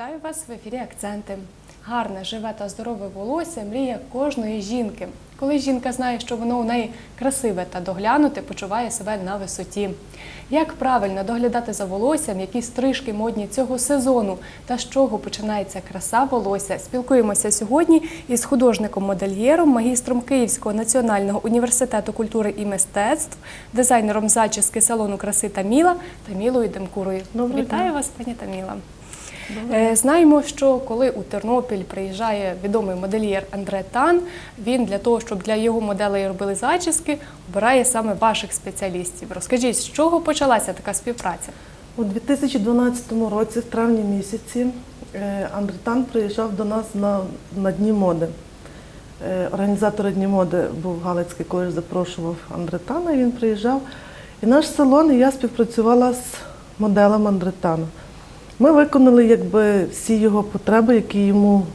Вітаю вас в ефірі Акценти. Гарне, живе та здорове волосся мрія кожної жінки. Коли жінка знає, що воно у неї красиве та доглянуте, почуває себе на висоті. Як правильно доглядати за волоссям, які стрижки модні цього сезону та з чого починається краса волосся? Спілкуємося сьогодні із художником-модельєром, магістром Київського національного університету культури і мистецтв, дизайнером зачіски салону краси Таміла Тамілою Демкурою. Доброго Вітаю дня. вас, пані Таміла. Е, Знаємо, що коли у Тернопіль приїжджає відомий модельєр Андре Тан, він для того, щоб для його моделей робили зачіски, обирає саме ваших спеціалістів. Розкажіть, з чого почалася така співпраця? У 2012 році, в травні місяці, е, Андретан приїжджав до нас на, на Дні моди. Е, Організатор Дні моди був Галицький коледж, запрошував Андретана, і він приїжджав. І наш салон, і я співпрацювала з моделем Андретана. Ми виконали якби, всі його потреби, які йому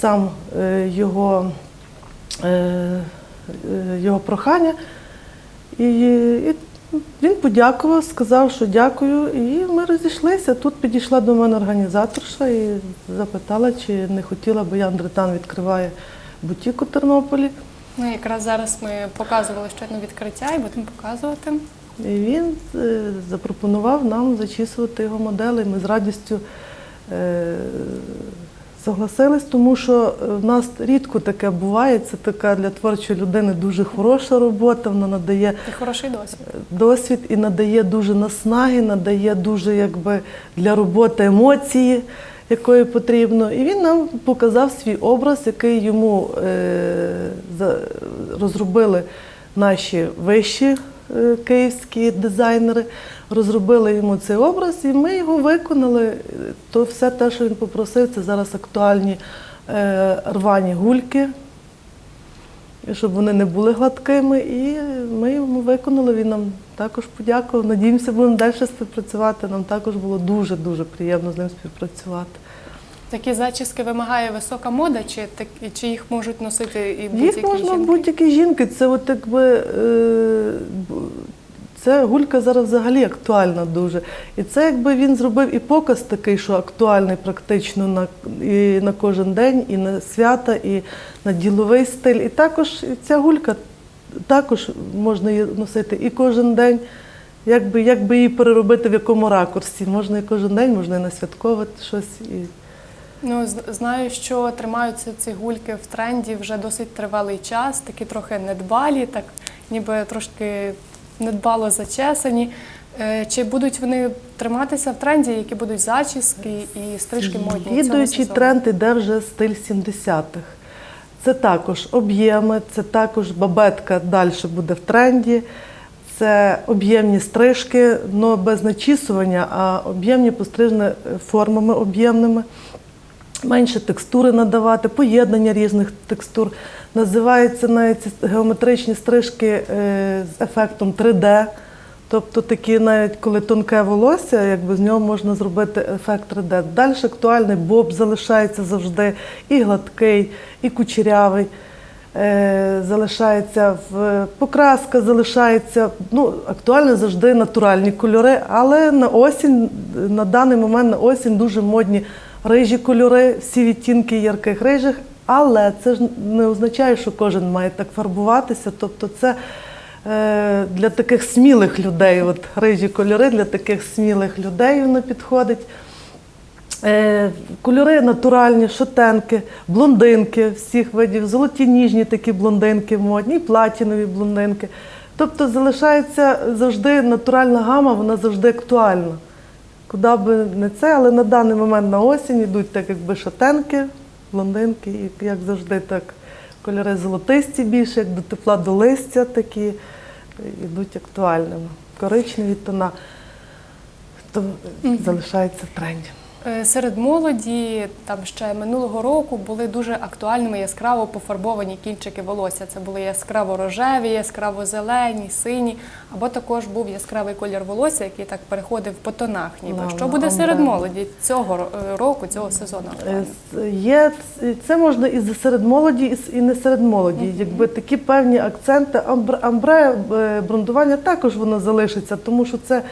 сам е, його, е, е, його прохання. І, і він подякував, сказав, що дякую, і ми розійшлися. Тут підійшла до мене організаторша і запитала, чи не хотіла би я Андретан відкриває бутік у Тернополі. Ну, якраз зараз ми показували щойно відкриття і будемо показувати. Він е, запропонував нам зачісувати його модели. Ми з радістю е, согласились, тому що в нас рідко таке буває. Це така для творчої людини дуже хороша робота. Вона надає І хороший досвід. досвід і надає дуже наснаги, надає дуже якби для роботи емоції, якої потрібно. І він нам показав свій образ, який йому е, розробили наші вищі е, київські дизайнери. Розробили йому цей образ, і ми його виконали. То все те, що він попросив, це зараз актуальні е, рвані гульки, щоб вони не були гладкими. І ми йому виконали. Він нам також подякував. Надіємося, будемо далі співпрацювати. Нам також було дуже дуже приємно з ним співпрацювати. Такі зачіски вимагає висока мода, чи, так, чи їх можуть носити і будь-які можна жінки? будь-які жінки. Це от якби е, це гулька зараз взагалі актуальна дуже. І це якби він зробив і показ такий, що актуальний практично на, і на кожен день, і на свята, і на діловий стиль. І також ця гулька також можна її носити і кожен день. Якби, якби її переробити в якому ракурсі. Можна і кожен день, можна і на святкове щось. І... Ну, знаю, що тримаються ці гульки в тренді вже досить тривалий час, такі трохи недбалі, так ніби трошки недбало зачесані. Е, Чи будуть вони триматися в тренді, які будуть зачіски і стрижки модні? сезону? тренд іде вже стиль 70-х. Це також об'єми, це також бабетка далі буде в тренді. Це об'ємні стрижки, але без начісування, а об'ємні пострижені формами об'ємними. Менше текстури надавати, поєднання різних текстур. Називаються навіть геометричні стрижки е, з ефектом 3D. Тобто такі, навіть коли тонке волосся, якби з нього можна зробити ефект 3D. Далі актуальний боб залишається завжди і гладкий, і кучерявий. Е, залишається в покраска, залишається ну, актуально завжди натуральні кольори, але на осінь, на даний момент на осінь дуже модні рижі кольори, всі відтінки ярких рижих. Але це ж не означає, що кожен має так фарбуватися. Тобто, це е, для таких смілих людей, от рижі кольори для таких смілих людей воно підходить. Е, Кольори натуральні, шотенки, блондинки всіх видів, золоті ніжні такі блондинки модні, платінові блондинки. Тобто залишається завжди натуральна гама, вона завжди актуальна. Куди би не це, але на даний момент на осінь йдуть так, якби шатенки, блондинки, і як завжди, так кольори золотисті більше, як до тепла до листя такі йдуть актуальними. Коричневі тона то залишається в тренді. Е, Серед молоді там ще минулого року були дуже актуальними яскраво пофарбовані кінчики волосся. Це були яскраво рожеві, яскраво зелені, сині, або також був яскравий колір волосся, який так переходив по тонах. Ніби що буде серед молоді цього е, року, цього сезону? Е, Є це можна і серед молоді, і не серед молоді. Якби такі певні акценти, амбре, амбре брендування також воно залишиться, тому що це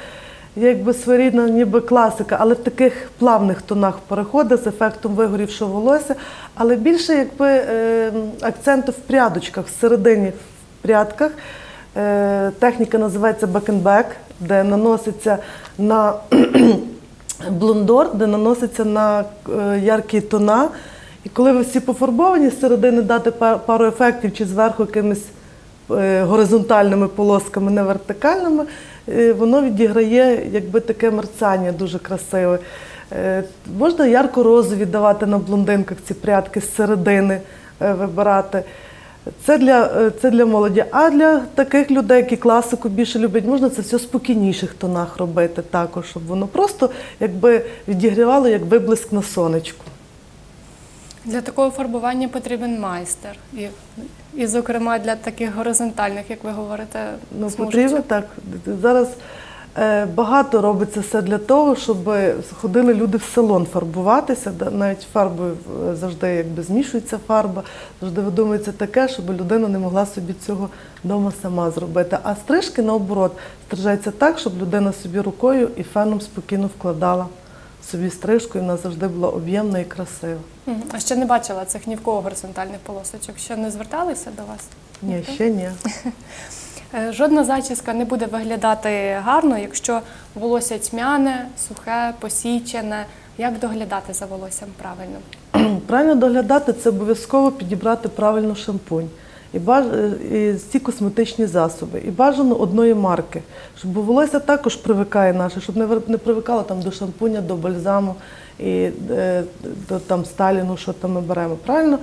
якби своєрідна ніби класика, але в таких плавних тонах переходить з ефектом вигорівшого волосся, але більше якби е, акценту в прядочках, всередині в прядках. Е, техніка називається back-and-back, де наноситься на блондор, де наноситься на е, яркі тона. І коли ви всі пофарбовані, з середини дати пару ефектів чи зверху якимись горизонтальними полосками, не вертикальними, е, воно відіграє якби таке мерцання дуже красиве. Е, Можна ярко-розові давати на блондинках ці прядки з середини е, вибирати. Це для, е, це для молоді. А для таких людей, які класику більше люблять, можна це все в спокійніших тонах робити також, щоб воно просто якби відігрівало як виблиск на сонечку. Для такого фарбування потрібен майстер. І, і зокрема, для таких горизонтальних, як ви говорите, Ну, смужечок. потрібно так. Зараз е, багато робиться все для того, щоб ходили люди в салон фарбуватися. Навіть фарбою е, завжди якби змішується фарба, завжди видумується таке, щоб людина не могла собі цього вдома сама зробити. А стрижки наоборот стрижаються так, щоб людина собі рукою і феном спокійно вкладала собі стрижку, і вона завжди була об'ємна і красива. А ще не бачила цих ні в кого горизонтальних полосочок. Ще не зверталися до вас? Ні, ще ні. Е, Жодна зачіска не буде виглядати гарно, якщо волосся тьмяне, сухе, посічене. Як доглядати за волоссям правильно? Правильно доглядати це обов'язково підібрати правильно шампунь і, баж... і ці косметичні засоби. І бажано одної марки, щоб волосся також привикає наше, щоб не, привикало там до шампуня, до бальзаму і е, до там сталіну, що там ми беремо. Правильно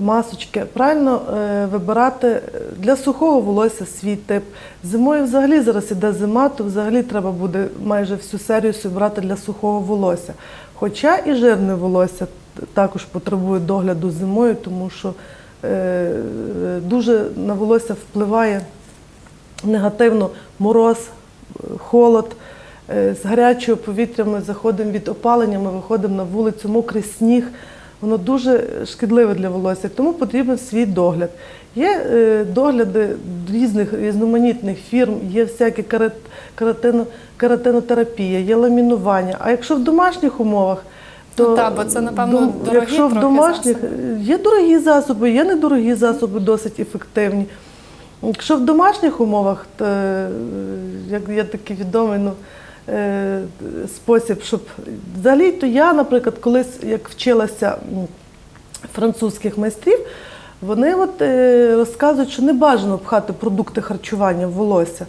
масочки, правильно е, вибирати е, для сухого волосся свій тип. Зимою взагалі зараз іде зима, то взагалі треба буде майже всю серію брати для сухого волосся. Хоча і жирне волосся також потребує догляду зимою, тому що е, дуже на волосся впливає негативно мороз, е, холод. Е, З гарячого повітря ми заходимо від опалення, ми виходимо на вулицю, мокрий сніг. Воно дуже шкідливе для волосся, тому потрібен свій догляд. Є е, догляди різних різноманітних фірм, є всякі карат, каратино, каратинотерапія, є ламінування. А якщо в домашніх умовах, то Ну так, бо це, напевно, дорогі якщо в домашніх засоби. є дорогі засоби, є недорогі засоби, досить ефективні. Якщо в домашніх умовах, то е, як є такий відомий ну, е, спосіб, щоб взагалі, то я, наприклад, колись як вчилася французьких майстрів, вони от, е, розказують, що не бажано пхати продукти харчування в волосся.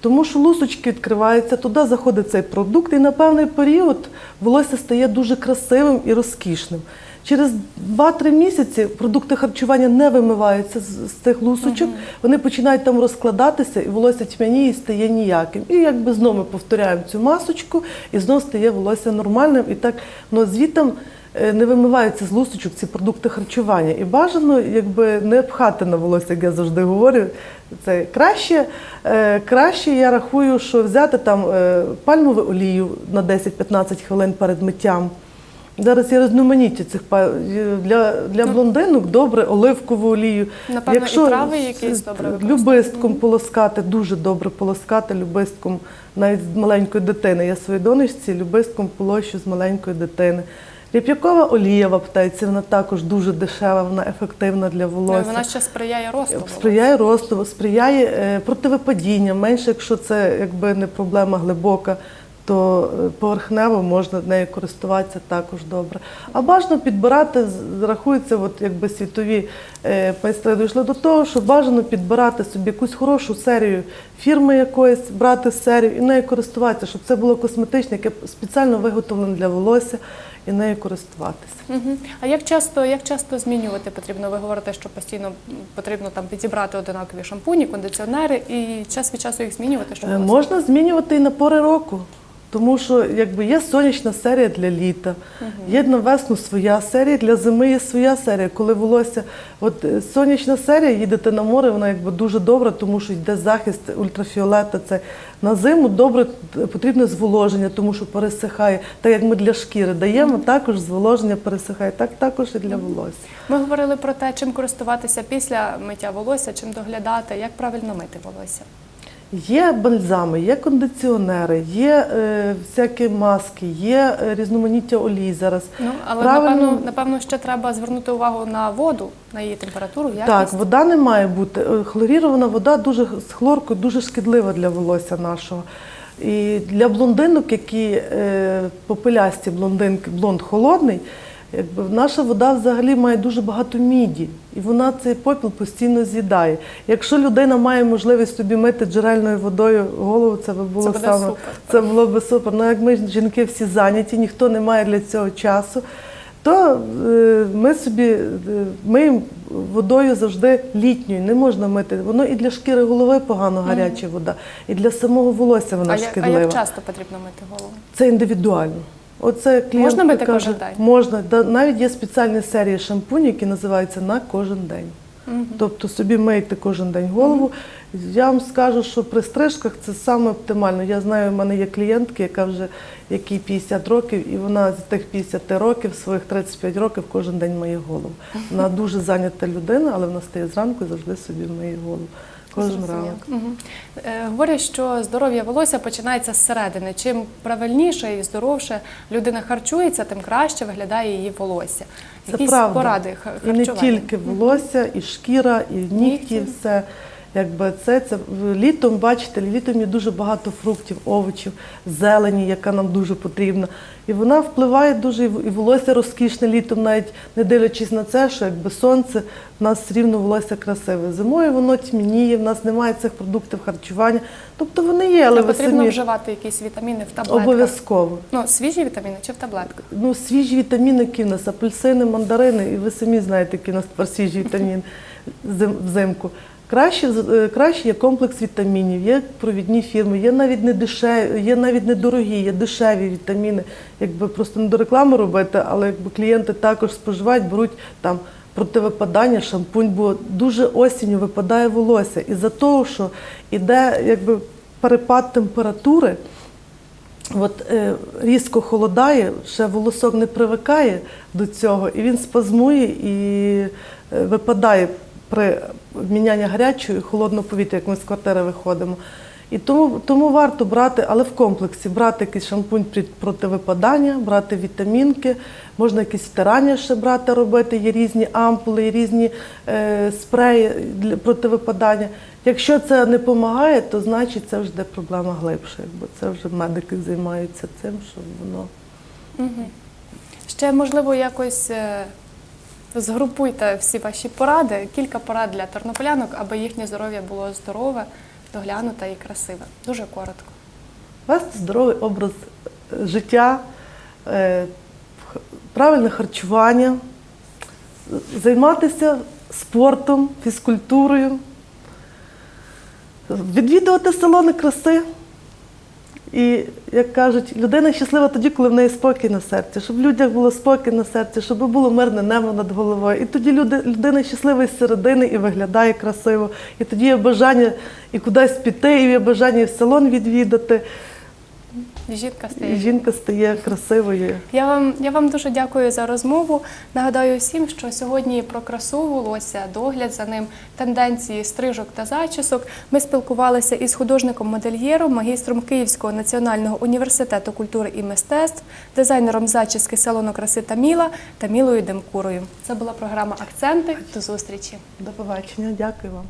Тому що лусочки відкриваються, туди заходить цей продукт, і на певний період волосся стає дуже красивим і розкішним. Через 2-3 місяці продукти харчування не вимиваються з, цих лусочок, вони починають там розкладатися, і волосся тьмяніє і стає ніяким. І якби знову ми повторяємо цю масочку, і знову стає волосся нормальним. І так ну, звітом е, не вимиваються з лусочок ці продукти харчування. І бажано якби не пхати на волосся, як я завжди говорю. Це краще, е, краще я рахую, що взяти там е, пальмову олію на 10-15 хвилин перед миттям. Зараз є різноманіття цих для, для Ну, блондинок добре оливкову олію. Напевно, і трави якісь добре любистком полоскати, дуже добре полоскати любистком навіть з маленької дитини. Я своїй донечці любистком полощу з маленької дитини. Ріп'якова олія в аптеці, вона також дуже дешева, вона ефективна для Ну, волосся. вона ще сприяє росту. волосся. Сприяє росту, сприяє е, противипадінням. Менше, якщо це якби не проблема глибока, то е, поверхнево можна нею користуватися також добре. А бажано підбирати, рахується, от якби світові е, майстри дійшли до того, що бажано підбирати собі якусь хорошу серію фірми якоїсь, брати серію і нею користуватися, щоб це було косметичне, яке спеціально виготовлене для волосся і нею користуватися. А як часто, як часто змінювати потрібно? Ви говорите, що постійно потрібно там підібрати одинакові шампуні, кондиціонери і час від часу їх змінювати, щоб Е, Можна змінювати і на пори року. Тому що якби є сонячна серія для літа, є на весну своя серія, для зими є своя серія. Коли волосся, от е, сонячна серія, їдете на море, вона якби дуже добра, тому що йде захист ультрафіолета. Це на зиму добре е, потрібне зволоження, тому що пересихає. Так як ми для шкіри даємо, також зволоження пересихає, так також і для волосся. Ми говорили про те, чим користуватися після миття волосся, чим доглядати, як правильно мити волосся. Є бальзами, є кондиціонери, є е, всякі маски, є е, різноманіття олій зараз. Ну, але Правильно. напевно, напевно, ще треба звернути увагу на воду, на її температуру, якість. Так, вода не має бути. Е, Хлорірована вода дуже з хлоркою дуже шкідлива для волосся нашого. І для блондинок, які е, попелясті блондинки, блонд холодний, якби наша вода взагалі має дуже багато міді, і вона цей попіл постійно з'їдає. Якщо людина має можливість собі мити джерельною водою голову, це би було Це саме супер. це було би супер. Ну як ми жінки всі зайняті, ніхто не має для цього часу. То е, ми собі е, миємо водою завжди літньою, не можна мити. Воно і для шкіри голови погано гаряча вода, і для самого волосся вона а, як, а як часто потрібно мити голову? Це індивідуально. Оце клієнт Можна каже, кожен день? Можна. Да, навіть є спеціальні серії шампунів, які називаються на кожен день. Тобто собі мийте кожен день голову. Я вам скажу, що при стрижках це саме оптимально. Я знаю, в мене є клієнтки, яка вже якій 50 років, і вона з тих 50 років, своїх 35 років, кожен день миє голову. Вона дуже зайнята людина, але вона стає зранку і завжди собі миє голову. Кожен ранок. Е, Говорять, що здоров'я волосся починається зсередини. Чим правильніше і здоровше людина харчується, тим краще виглядає її волосся. Це Якісь правда. поради харчування. І не тільки волосся, і шкіра, і Нігті. все. Якби це, це літом, бачите, літом є дуже багато фруктів, овочів, зелені, яка нам дуже потрібна. І вона впливає дуже, і в- волосся розкішне літом, навіть не дивлячись на це, що якби сонце, в нас рівно волосся красиве. Зимою воно тьмініє, в нас немає цих продуктів харчування. Тобто вони є, але А потрібно самі вживати якісь вітаміни в таблетках? обов'язково. Ну, свіжі вітаміни чи в таблетках? Ну, свіжі вітаміни, які в нас апельсини, мандарини, і ви самі знаєте, які у нас тепер свіжі вітаміни зим- взимку. Краще, е, краще є комплекс вітамінів, є провідні фірми, є навіть не дешеві, є навіть недорогі, є дешеві вітаміни. Якби просто не до реклами робити, але якби клієнти також споживають, беруть там противипадання, шампунь, бо дуже осінню випадає волосся. І за того, що іде якби перепад температури. От е, різко холодає, ще волосок не привикає до цього, і він спазмує і е, випадає при мінянні гарячого і холодного повітря, як ми з квартири виходимо. І тому, тому варто брати, але в комплексі брати якийсь шампунь під противипадання, брати вітамінки, можна якісь втирання ще брати, робити, є різні ампули, є різні е, спреї для противипадання. Якщо це не допомагає, то значить це вже проблема глибша. Якби це вже медики займаються цим, щоб воно. Ще можливо якось е, згрупуйте всі ваші поради, кілька порад для тернополянок, аби їхнє здоров'я було здорове, доглянуте і красиве. Дуже коротко. Вести здоровий образ е, життя, е, правильне харчування, займатися спортом, фізкультурою, відвідувати салони краси. І, як кажуть, людина щаслива тоді, коли в неї спокій на серці, щоб в людях було спокій на серці, щоб було мирне небо над головою. І тоді люди, людина щаслива із середини і виглядає красиво. І тоді є бажання і кудись піти, і є бажання і в салон відвідати. Жінка стає. жінка стає красивою. Я вам, я вам дуже дякую за розмову. Нагадаю всім, що сьогодні про красу волосся, догляд за ним, тенденції стрижок та зачісок. Ми спілкувалися із художником-модельєром, магістром Київського національного університету культури і мистецтв, дизайнером зачіски салону краси Таміла Тамілою Демкурою. Це була програма Акценти. До зустрічі. До побачення, дякую вам.